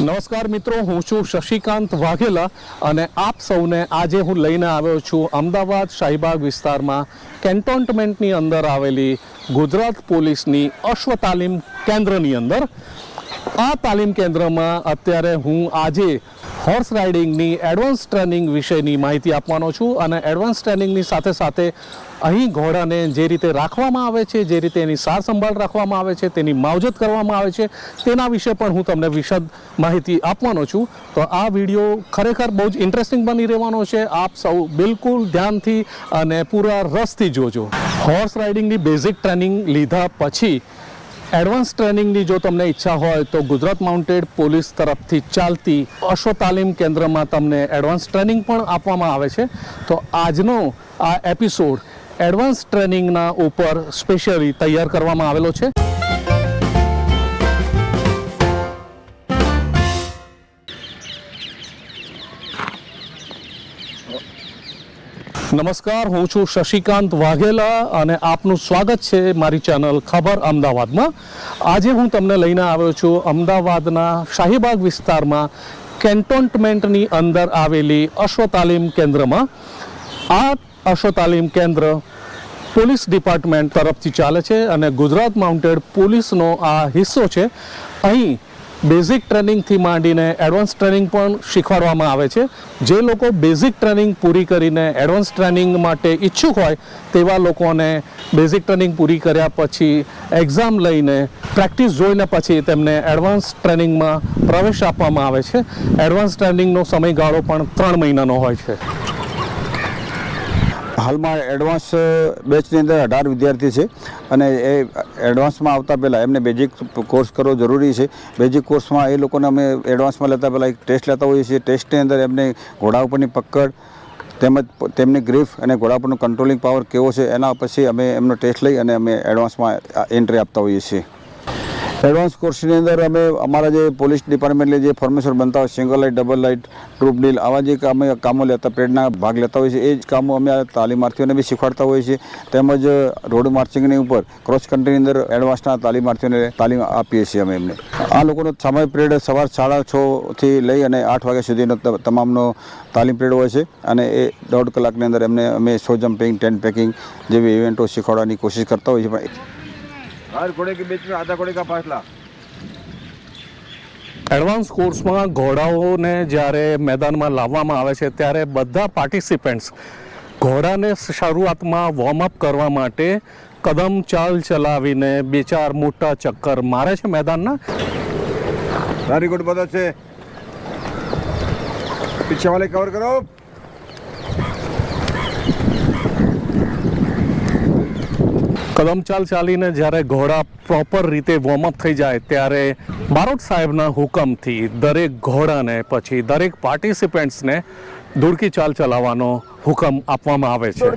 નમસ્કાર મિત્રો, હું છું શશિકાંત વાઘેલા અને આપ સૌને આજે હું લઈને આવ્યો છું અમદાવાદ શાહીબાગ વિસ્તારમાં કેન્ટોનમેન્ટની અંદર આવેલી ગુજરાત પોલીસની અશ્વ તાલીમ કેન્દ્રની અંદર. આ તાલીમ કેન્દ્રમાં અત્યારે હું આજે હોર્સ રાઇડિંગની એડવાન્સ ટ્રેનિંગ વિશેની માહિતી આપવાનો છું અને એડવાન્સ ટ્રેનિંગની સાથે સાથે અહીં ઘોડાને જે રીતે રાખવામાં આવે છે, જે રીતે એની સાર સંભાળ રાખવામાં આવે છે, તેની માવજત કરવામાં આવે છે, તેના વિશે પણ હું તમને વિશદ માહિતી આપવાનો છું. તો આ વીડિયો ખરેખર બહુ જ ઇન્ટરેસ્ટિંગ બની રહેવાનો છે. આપ સૌ બિલકુલ ધ્યાનથી અને પૂરા રસથી જોજો. હોર્સ રાઇડિંગની બેઝિક ટ્રેનિંગ લીધા પછી એડવાન્સ ટ્રેનિંગની જો તમને ઈચ્છા હોય તો ગુજરાત માઉન્ટેડ પોલીસ તરફથી ચાલતી અશ્વ તાલીમ કેન્દ્રમાં તમને એડવાન્સ ટ્રેનિંગ પણ આપવામાં આવે છે. તો આજનો આ એપિસોડ એડવાન્સ ટ્રેનિંગના ઉપર સ્પેશિયલી તૈયાર કરવામાં આવેલો છે. નમસ્કાર, હું છું શશિકાંત વાઘેલા અને આપનું સ્વાગત છે મારી ચેનલ ખબર અમદાવાદમાં. આજે હું તમને લઈને આવ્યો છું અમદાવાદના શાહીબાગ વિસ્તારમાં કેન્ટોન્ટમેન્ટની અંદર આવેલી અશ્વ તાલીમ કેન્દ્રમાં. આ અશ્વ તાલીમ કેન્દ્ર પોલીસ ડિપાર્ટમેન્ટ તરફથી ચાલે છે અને ગુજરાત માઉન્ટેડ પોલીસનો આ હિસ્સો છે. અહીં બેઝિક ટ્રેનિંગથી માંડીને એડવાન્સ ટ્રેનિંગ પણ શીખવાડવામાં આવે છે. જે લોકો બેઝિક ટ્રેનિંગ પૂરી કરીને એડવાન્સ ટ્રેનિંગ માટે ઈચ્છુક હોય તેવા લોકોને બેઝિક ટ્રેનિંગ પૂરી કર્યા પછી એક્ઝામ લઈને પ્રેક્ટિસ જોઈને પછી તેમને એડવાન્સ ટ્રેનિંગમાં પ્રવેશ આપવામાં આવે છે. એડવાન્સ ટ્રેનિંગનો સમયગાળો પણ ત્રણ મહિનાનો હોય છે. હાલમાં એડવાન્સ બેચની અંદર અઢાર વિદ્યાર્થી છે અને એ એડવાન્સમાં આવતા પહેલાં એમને બેઝિક કોર્સ કરવો જરૂરી છે. બેઝિક કોર્સમાં એ લોકોને અમે એડવાન્સમાં લેતા પહેલાં એક ટેસ્ટ લેતા હોઈએ છીએ. ટેસ્ટની અંદર એમને ઘોડા ઉપરની પકડ, તેમજ તેમની ગ્રીફ અને ઘોડા ઉપરનો કંટ્રોલિંગ પાવર કેવો છે એના પછી અમે એમનો ટેસ્ટ લઈ અને અમે એડવાન્સમાં એન્ટ્રી આપતા હોઈએ છીએ. એડવાન્સ કોર્સની અંદર અમે અમારા જે પોલીસ ડિપાર્ટમેન્ટની જે ફોર્મેશન બનતા હોય single light double light troop drill આવા જે અમે કામો લેતા પેડના ભાગ લેતા હોઈએ છીએ. એ જ કામો અમે આ તાલીમાર્થીઓને બી શીખવાડતા હોઈએ છીએ. તેમજ રોડ માર્ચિંગની ઉપર ક્રોસ કન્ટ્રીની અંદર એડવાન્સના તાલીમાર્થીઓને તાલીમ આપીએ છીએ અમે એમને. આ લોકોનો સમય પિરિયડ સવાર સાડા છથી લઈ અને આઠ વાગ્યા સુધીનો તમામનો તાલીમ પિરિયડ હોય છે. અને એ દોઢ કલાકની અંદર એમને અમે સો જમ્પિંગ, ટેન્ટ પેકિંગ જેવી ઇવેન્ટો શીખવાડવાની કોશિશ કરતા હોઈએ છીએ. हर घोड़े के बीच में आधा घोड़े का फासला એડવાન્સ કોર્સમાં ઘોડાઓને જ્યારે મેદાનમાં લાવવામાં આવે છે ત્યારે બધા પાર્ટિસિપન્ટ્સ ઘોડાને શરૂઆતમાં વોર્મઅપ કરવા માટે કદમ ચાલ ચલાવીને બે ચાર મોટા ચક્કર મારે છે મેદાનના वेरी गुड बहुत अच्छे पीछे वाले कवर करो કદમચાલ ચાલીને જ્યારે ઘોડા પ્રોપર રીતે વોર્મઅપ થઈ જાય ત્યારે બારોટ સાહેબના હુકમથી દરેક ઘોડાને પછી દરેક પાર્ટિસિપન્ટ્સને દુડકી ચાલ ચલાવવાનો હુકમ આપવામાં આવે છે.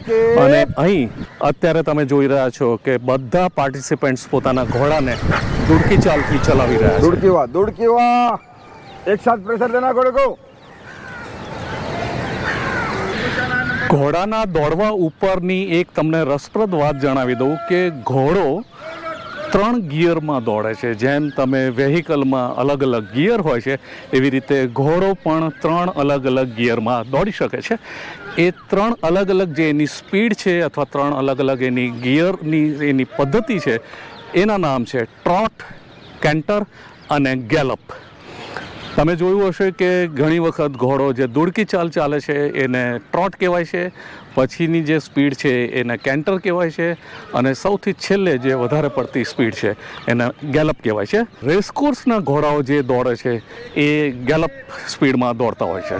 અને અહીં અત્યારે તમે જોઈ રહ્યા છો કે બધા પાર્ટિસિપેન્ટ્સ પોતાના ઘોડાને દુડકી ચાલથી ચલાવી રહ્યા છે. દુડકી વાહ એક સાથ પ્રેશર દેના ઘોડે કો ઘોડાના દોડવા ઉપરની એક તમને રસપ્રદ વાત જણાવી દઉં કે ઘોડો ત્રણ ગિયરમાં દોડે છે. જેમ તમે વેહિકલમાં અલગ અલગ ગિયર હોય છે, એવી રીતે ઘોડો પણ ત્રણ અલગ અલગ ગિયરમાં દોડી શકે છે. એ ત્રણ અલગ અલગ જે એની સ્પીડ છે અથવા ત્રણ અલગ અલગ એની ગિયરની, એની પદ્ધતિ છે, એના નામ છે ટ્રોટ, કેન્ટર અને ગેલપ. તમે જોયું હશે કે ઘણી વખત ઘોડો જે દુડકી ચાલ ચાલે છે, એને ટ્રોટ કહેવાય છે, પછીની જે સ્પીડ છે એને કેન્ટર કહેવાય છે, અને સૌથી છેલ્લે જે વધારે પડતી સ્પીડ છે એને ગેલપ કહેવાય છે. રેસકોર્સના ઘોડાઓ જે દોડે છે, એ ગેલપ સ્પીડમાં દોડતા હોય છે.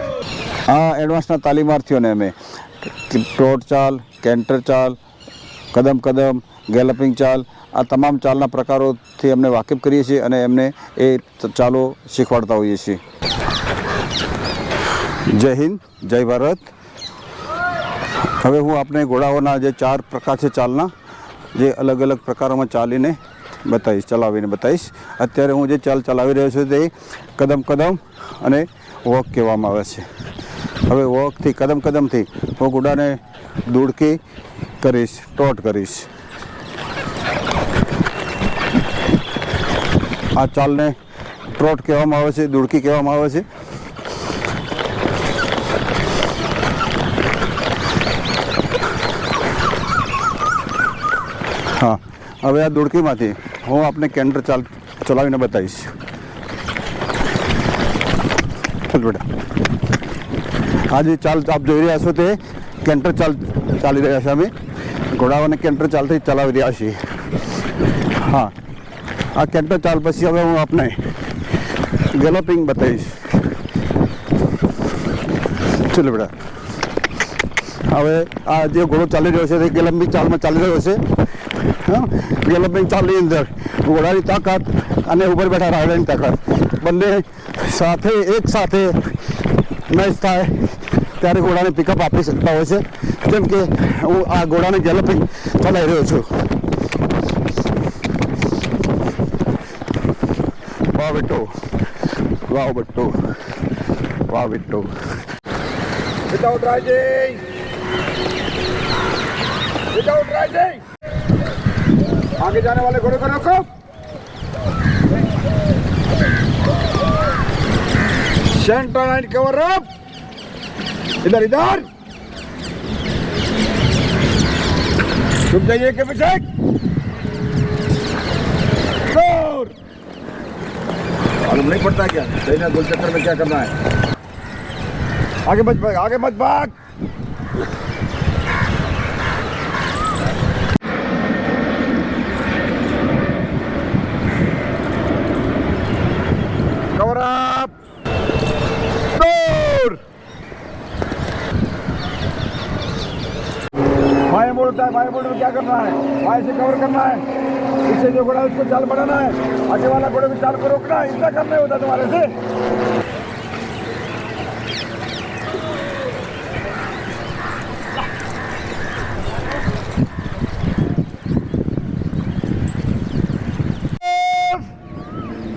આ એડવાન્સના તાલીમાર્થીઓને અમે ટ્રોટ ચાલ, કેન્ટર ચાલ કદમ કદમ ગેલપિંગ ચાલ આ તમામ ચાલના પ્રકારોથી અમને વાકેફ કરીએ છીએ અને એમને એ ચાલો શીખવાડતા હોઈએ છીએ. જય હિન્દ, જય ભારત. હવે હું આપણે ઘોડાઓના જે ચાર પ્રકાર છે ચાલના, જે અલગ અલગ પ્રકારોમાં ચાલીને બતાવીશ, ચલાવીને બતાવીશ. અત્યારે હું જે ચાલ ચલાવી રહ્યો છું તે કદમ કદમ અને વોક કહેવામાં આવે છે. હવે વોકથી, કદમ કદમથી હું ઘોડાને દૂડકી કરીશ, ટોટ કરીશ. આ ચાલને ટ્રોટ કહેવામાં આવે છે, દુડકી કહેવામાં આવે છે. હા, હવે આ દુડકીમાંથી હું આપને કેન્ટર ચાલ, ચલાવીને બતાવીશ. બેટા. આ જે ચાલ આપ જોઈ રહ્યા છો તે કેન્ટર ચાલ ચાલી રહ્યા છે અમે. ઘોડાઓને કેન્ટર ચાલથી ચલાવી રહ્યા છીએ. હા. આ કેન્ટર ચાલ પછી હવે હું આપને ગેલોપિંગ બતાવીશ. ચલો બેટા. હવે આ જે ઘોડો ચાલી રહ્યો છે તે ગેલમ્બી ચાલમાં ચાલી રહ્યો છે. હા? ગેલમ્બિંગ ચાલની અંદર ઘોડાની તાકાત અને ઉપર બેઠા રાયડાની તાકાત. બંને સાથે, એક સાથે મેચ થાય ત્યારે ઘોડાને પિકઅપ આપી શકતા હોય છે. જેમ કે હું આ ઘોડાને ગેલપિંગ ચલાવી રહ્યો છું. बिट्टू वाह बिट्टू वाह Bittu without rising without rising आगे जाने वाले घोड़े को रोको। सेंटर लाइन कवर अप इधर इधर। चुप जाइए के पीछे नहीं पड़ता क्या? सही गोल चक्कर में क्या करना है? आगे मत भाग, आगे मत भाग। बाएँ मोड़ है, भाई में क्या करना है? भाई से कवर करना है। पीछे जो घोड़ा है उसको चाल बढ़ाना है आगे वाला घोड़े की चाल को रोकना है इतना करना होता है तुम्हारे से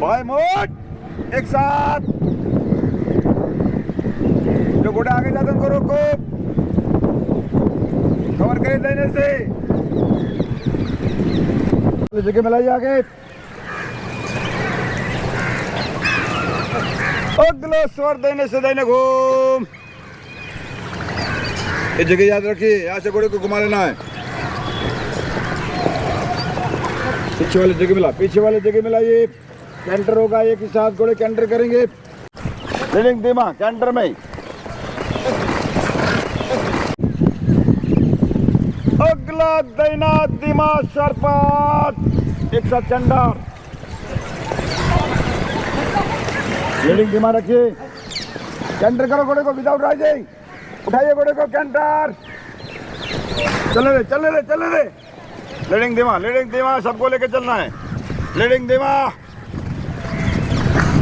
बाएं मोड़ एक साथ जो घोड़ा आगे जाते हैं उनको रोको कवर करे देने से जगह मिलाइए आगे अगला स्वर देने से देने घूम। ये जगह याद रखिए यहाँ से घोड़े को घुमा लेना है। पीछे वाले जगह मिला, पीछे वाले जगह मिलाइए कैंटर होगा, एक ही साथ घोड़े कैंटर करेंगे। धीमा कैंटर में अगला दैना धीमा सरपत एक साथ चंडर। रीडिंग धीमा रखिए। कैंटर करो घोड़े को विदाउट राइजिंग उठाइए घोड़े को कैंटर चले रे चले रे चले रे लीडिंग धीमा लीडिंग धीमा सबको लेके चलना है। लीडिंग दिमा।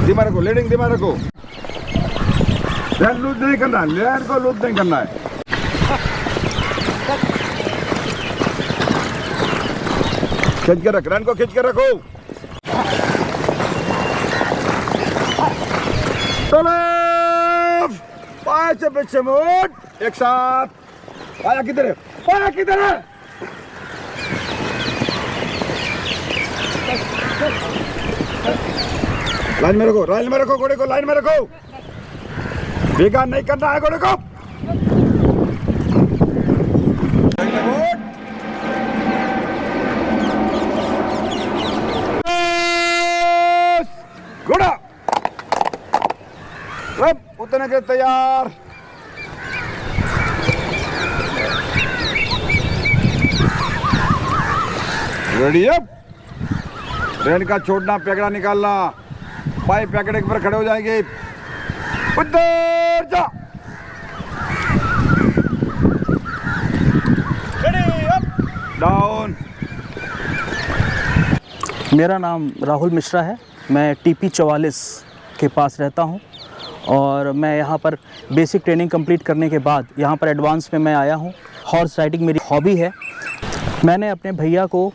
दिमा रखो लीडिंग दिमा रखो। लूज नहीं करना लैंड को लूज नहीं करना है। खींच के रख, रन को खींच के रखो। पाए से पीछे मुड़ एक साथ। पाया किधर है? पाया किधर है? लाइन में रखो, लाइन में रखो, घोड़े को, लाइन में रखो। बेकार नहीं करना है घोड़े को घोड़ा उतने के तैयार। रेडी अब ट्रेन का छोड़ना पैकड़ा निकालना। पाए पैकड़े पर खड़े हो जाएँगे। उधर जा। डाउन मेरा नाम राहुल मिश्रा है। मैं टीपी चवालीस के पास रहता हूँ। और मैं यहाँ पर बेसिक ट्रेनिंग कंप्लीट करने के बाद यहाँ पर एडवांस में मैं आया हूँ। हॉर्स राइडिंग मेरी हॉबी है। मैंने अपने भैया को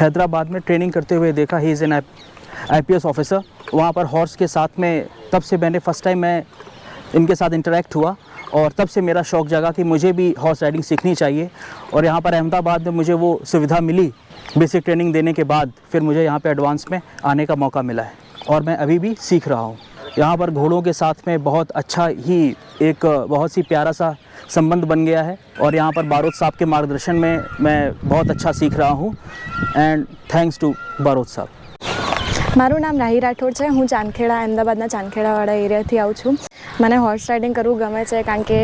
हैदराबाद में ट्रेनिंग करते हुए देखा। He is an I P S officer वहाँ पर हॉर्स के साथ में तब से मैंने फ़र्स्ट टाइम मैं इनके साथ इंटरेक्ट हुआ और तब से मेरा शौक़ जगा कि मुझे भी हॉर्स राइडिंग सीखनी चाहिए। और यहाँ पर अहमदाबाद में मुझे वो सुविधा मिली बेसिक ट्रेनिंग देने के बाद। फिर मुझे यहाँ पे एडवांस में आने का मौका मिला है और मैं अभी भी सीख रहा हूँ। यहाँ पर घोड़ों के साथ में बहुत अच्छा ही एक बहुत सी प्यारा सा संबंध बन गया है और यहाँ पर बारोद साहब के मार्गदर्शन में मैं बहुत अच्छा सीख रहा हूँ एंड थैंक्स टू बारोद साहब મારું નામ રાહી રાઠોડ છે હું ચાંદખેડા અમદાવાદના ચાંદખેડાવાળા એરિયાથી આવું છું મને હોર્સ રાઇડિંગ કરવું ગમે છે કારણ કે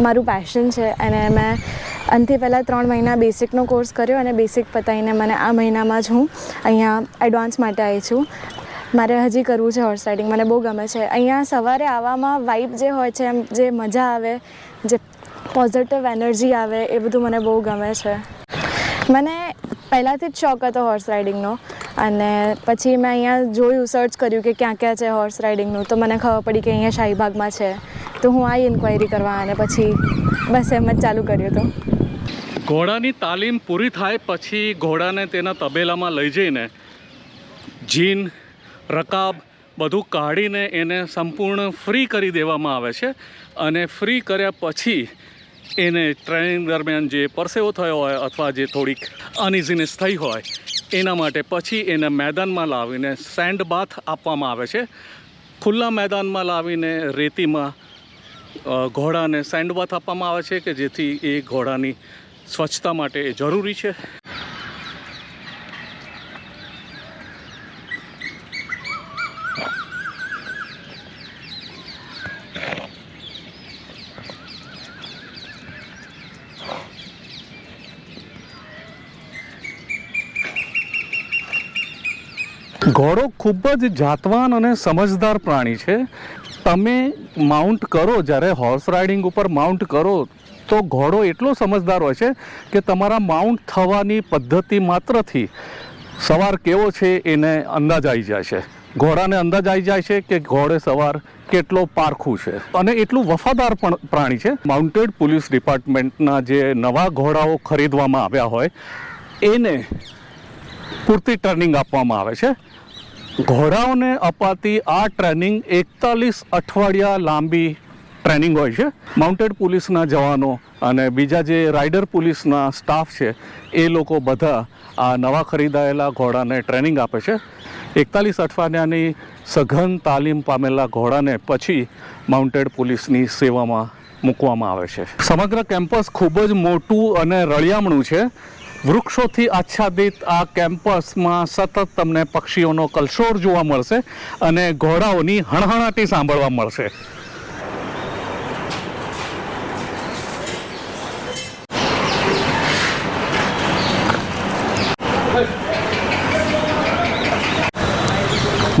મારું પેશન છે અને મેં આનાથી પહેલાં ત્રણ મહિના બેસિકનો કોર્સ કર્યો અને બેસિક પતાવીને મને આ મહિનામાં જ હું અહીંયા એડવાન્સ માટે આવી છું મારે હજી કરવું છે હોર્સ રાઇડિંગ મને બહુ ગમે છે. અહીંયા સવારે આવવામાં વાઇબ જે હોય છે, એમ જે મજા આવે, જે પોઝિટિવ એનર્જી આવે, એ બધું મને બહુ ગમે છે. મને પહેલાંથી જ શોખ હતો હોર્સ રાઇડિંગનો અને પછી મેં અહીંયા જોયું સર્ચ કર્યું કે ક્યાં ક્યાં છે હોર્સ રાઇડિંગનું તો મને ખબર પડી કે અહીંયા શાહીબાગમાં છે. તો હું આવી ઇન્ક્વાયરી કરવા અને પછી બસ એમ જ ચાલુ કર્યું હતું. ઘોડાની તાલીમ પૂરી થાય પછી ઘોડાને તેના તબેલામાં લઈ જઈને જીન રકાબ બધું કાઢીને એને સંપૂર્ણ ફ્રી કરી દેવામાં આવે છે અને ફ્રી કર્યા પછી એને ટ્રેનિંગ દરમિયાન જે પરસેવો થયો હોય અથવા જે થોડીક અનઇઝીનેસ થઈ હોય, એના માટે પછી એને મેદાનમાં લાવીને સેન્ડ બાથ આપવામાં આવે છે. ખુલ્લા મેદાનમાં લાવીને રેતીમાં ઘોડાને સેન્ડ બાથ આપવામાં આવે છે કે જેથી એ ઘોડાની સ્વચ્છતા માટે એ જરૂરી છે. ઘોડો ખૂબ જ જાતવાન અને સમજદાર પ્રાણી છે. તમે માઉન્ટ કરો, જ્યારે હોર્સ રાઇડિંગ ઉપર માઉન્ટ કરો, તો ઘોડો એટલો સમજદાર હોય છે કે તમારા માઉન્ટ થવાની પદ્ધતિ માત્રથી સવાર કેવો છે એને અંદાજ આવી જાય છે. ઘોડાને અંદાજ આવી જાય છે કે ઘોડે સવાર કેટલો પારખું છે. અને એટલું વફાદાર પણ પ્રાણી છે. માઉન્ટેડ પોલીસ ડિપાર્ટમેન્ટના જે નવા ઘોડાઓ ખરીદવામાં આવ્યા હોય, એને પૂરતી ટર્નિંગ આપવામાં આવે છે. ઘોડાઓને અપાતી આ ટ્રેનિંગ એકતાલીસ અઠવાડિયા લાંબી ટ્રેનિંગ હોય છે. માઉન્ટેડ પોલીસના જવાનો અને બીજા જે રાઇડર પોલીસના સ્ટાફ છે, એ લોકો બધા આ નવા ખરીદાયેલા ઘોડાને ટ્રેનિંગ આપે છે. એકતાલીસ અઠવાડિયાની સઘન તાલીમ પામેલા ઘોડાને પછી માઉન્ટેડ પોલીસની સેવામાં મૂકવામાં આવે છે. સમગ્ર કેમ્પસ ખૂબ જ મોટું અને રળિયામણું છે. વૃક્ષોથી આચ્છાદિત આ કેમ્પસમાં સતત તમને પક્ષીઓનો કલશોર જોવા મળશે અને ઘોડાઓની હણહણાટી સાંભળવા મળશે.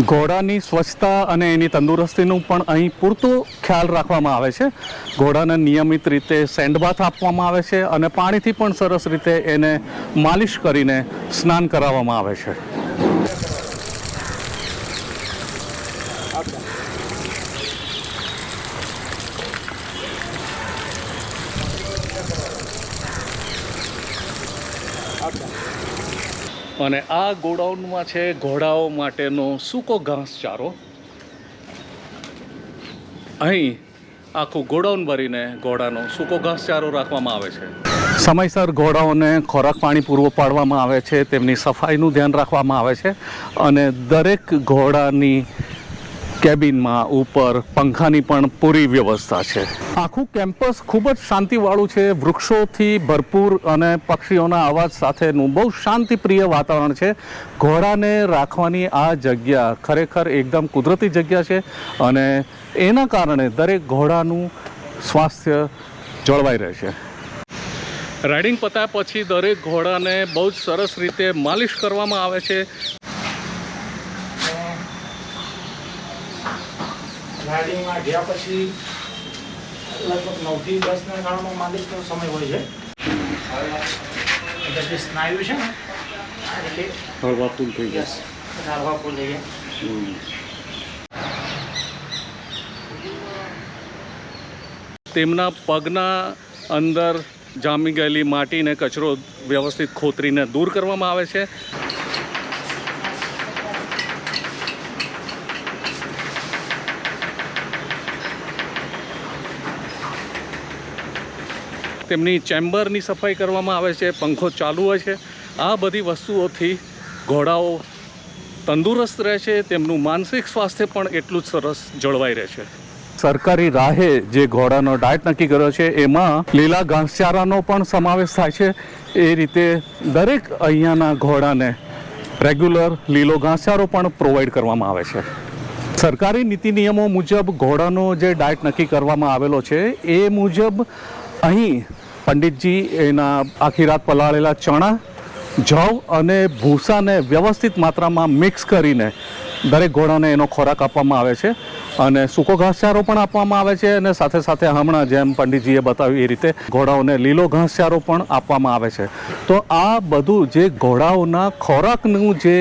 ઘોડાની સ્વચ્છતા અને એની તંદુરસ્તીનું પણ અહીં પૂરતો ખ્યાલ રાખવામાં આવે છે. ઘોડાને નિયમિત રીતે સેન્ડબાથ આપવામાં આવે છે અને પાણીથી પણ સરસ રીતે એને માલિશ કરીને સ્નાન કરાવવામાં આવે છે. અને આ ગોડાઉનમાં છે ઘોડાઓ માટેનો સૂકો ઘાસચારો. અહીં આખું ગોડાઉન ભરીને ઘોડાનો સૂકો ઘાસચારો રાખવામાં આવે છે. સમયસર ઘોડાઓને ખોરાક પાણી પૂરું પાડવામાં આવે છે, તેમની સફાઈનું ધ્યાન રાખવામાં આવે છે અને દરેક ઘોડાની કેબિનમાં ઉપર પંખાની પણ પૂરી વ્યવસ્થા છે. આખું કેમ્પસ ખૂબ જ શાંતિવાળું છે. વૃક્ષોથી ભરપૂર અને પક્ષીઓના અવાજ સાથેનું બહુ શાંતિપ્રિય વાતાવરણ છે. ઘોડાને રાખવાની આ જગ્યા ખરેખર એકદમ કુદરતી જગ્યા છે અને એના કારણે દરેક ઘોડાનું સ્વાસ્થ્ય જળવાઈ રહે છે. રાઇડિંગ પત્યા પછી દરેક ઘોડાને બહુ જ સરસ રીતે માલિશ કરવામાં આવે છે. રાઇડિંગમાં ગયા પછી લગભગ નવથી દસના ગાળામાં માલિશનો સમય હોય છે. એટલે જે સ્નાયુ છે ને આ રીતે થઈ તેમના પગના અંદર જામી ગયેલી માટીને કચરો વ્યવસ્થિત ખોતરીને દૂર કરવામાં આવે છે. તેમની ચેમ્બરની સફાઈ કરવામાં આવે છે, પંખો ચાલુ હોય છે. આ બધી વસ્તુઓથી ઘોડાઓ તંદુરસ્ત રહે છે, તેમનું માનસિક સ્વાસ્થ્ય પણ એટલું જ સરસ જળવાઈ રહે છે. સરકારી રાહે જે ઘોડાનો ડાયટ નક્કી કર્યો છે, એમાં લીલા ઘાસચારાનો પણ સમાવેશ થાય છે. એ રીતે દરેક અહીંયાના ઘોડાને રેગ્યુલર લીલો ઘાસચારો પણ પ્રોવાઈડ કરવામાં આવે છે. સરકારી નીતિ નિયમો મુજબ ઘોડાનો જે ડાયટ નક્કી કરવામાં આવેલો છે, એ મુજબ અહીં પંડિતજી એના આખી રાત પલાળેલા ચણા જવ અને ભૂસાને વ્યવસ્થિત માત્રામાં મિક્સ કરીને દરેક ઘોડાને એનો ખોરાક આપવામાં આવે છે અને સૂકો ઘાસચારો પણ આપવામાં આવે છે અને સાથે સાથે હમણાં જેમ પંડિતજીએ બતાવ્યું એ રીતે ઘોડાઓને લીલો ઘાસચારો પણ આપવામાં આવે છે. તો આ બધું જે ઘોડાઓના ખોરાકનું જે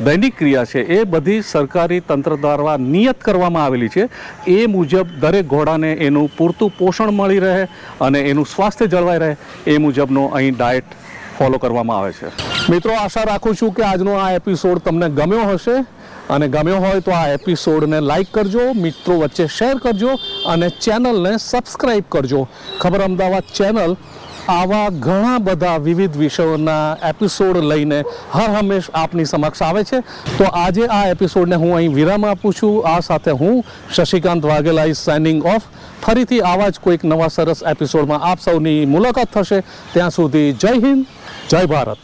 દૈનિક ક્રિયા છે, એ બધી સરકારી તંત્ર દ્વારા નિયત કરવામાં આવેલી છે. એ મુજબ દરેક ઘોડાને એનું પૂરતું પોષણ મળી રહે અને એનું સ્વાસ્થ્ય જળવાઈ રહે, એ મુજબનો અહીં ડાયટ ફોલો કરવામાં આવે છે. મિત્રો, આશા રાખું છું કે આજનો આ એપિસોડ તમને ગમ્યો હશે. અને ગમ્યો હોય તો આ એપિસોડને લાઈક કરજો, મિત્રો વચ્ચે શેર કરજો અને ચેનલને સબસ્ક્રાઈબ કરજો. ખબર અમદાવાદ ચેનલ આવા ઘણા બધા વિવિધ વિષયોના એપિસોડ લઈને હર હંમેશ આપની સમક્ષ આવે છે. તો આજે આ એપિસોડને હું અહીં વિરામ આપું છું. આ સાથે હું Shashikant Vaghela is signing off ફરીથી આવા જ કોઈક નવા સરસ એપિસોડમાં આપ સૌની મુલાકાત થશે. ત્યાં સુધી જય હિન્દ, જય ભારત.